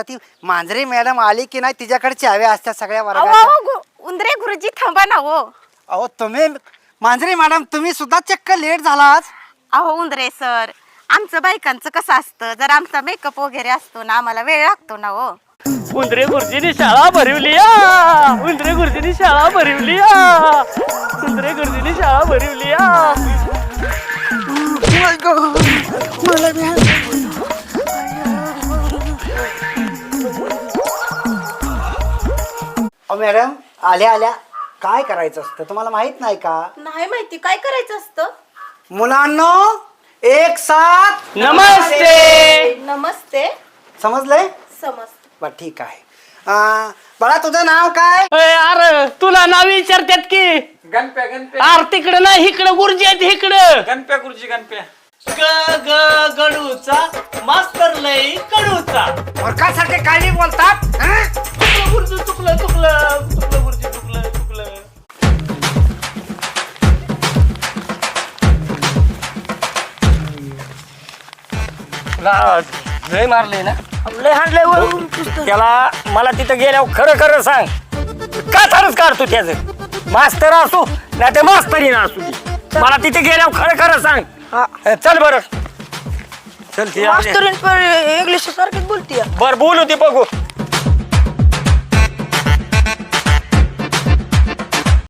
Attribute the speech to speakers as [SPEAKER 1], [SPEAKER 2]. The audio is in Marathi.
[SPEAKER 1] आता ती मांजरे मॅडम आली की नाही तिच्याकडे चाव्या असतात सगळ्या
[SPEAKER 2] अहो
[SPEAKER 1] वर्गात
[SPEAKER 2] अहो, गु- उंदरे गुरुजी थांबा ना हो
[SPEAKER 1] अहो तुम्ही मांजरे मॅडम तुम्ही सुद्धा चक्क लेट झालात
[SPEAKER 2] अहो उंदरे सर आमचं बायकांचं कसं असतं जर आमचा मेकअप वगैरे असतो ना आम्हाला वेळ लागतो ना हो
[SPEAKER 3] उंदरे गुरुजीने शाळा भरवली आ! उंदरे गुरुजीने शाळा भरवली आ! उंदरे गुरुजीने शाळा भरवली आ!
[SPEAKER 1] अहो मॅडम आल्या आल्या. काय करायचं असतं? तुम्हाला माहीत नाही का?
[SPEAKER 2] नाही माहिती. काय करायचं असतं?
[SPEAKER 1] मुलांनो एक साथ.
[SPEAKER 3] नमस्ते.
[SPEAKER 2] नमस्ते.
[SPEAKER 1] समजलंय?
[SPEAKER 2] समजते.
[SPEAKER 1] बर ठीक आहे. अं, बाळा तुझं नाव काय?
[SPEAKER 3] अय, अरे तुला नाव विचारतात की?
[SPEAKER 4] गणप्या गणप्या.
[SPEAKER 3] आर तिकडं नाही इकडं गुरुजी आहेत इकडं
[SPEAKER 4] गणप्या गुरुजी गणप्या.
[SPEAKER 3] ग ग गडूचा मास्तर लय कडूचा
[SPEAKER 1] मूर्खासारखे काय नाही बोलतात? हं?
[SPEAKER 3] चुकलं गुरुजी चुकलं चुकलं चुकलं गुरुजी चुकलं चुकलं. लय मारले ना.
[SPEAKER 5] लय हाणलंय
[SPEAKER 3] त्याला मला तिथं गेल्यावर खरं खरं सांग. का तरच काढतो त्याच? मास्तर असो नाही तर मास्तरीन असू दे. मला तिथे गेल्यावर खरं खरं सांग.
[SPEAKER 5] हा.
[SPEAKER 3] चल बर. चल ती
[SPEAKER 5] मास्तरीन इंग्लिश सारखीच बोलतीय.
[SPEAKER 3] बर बोलू ते बघू.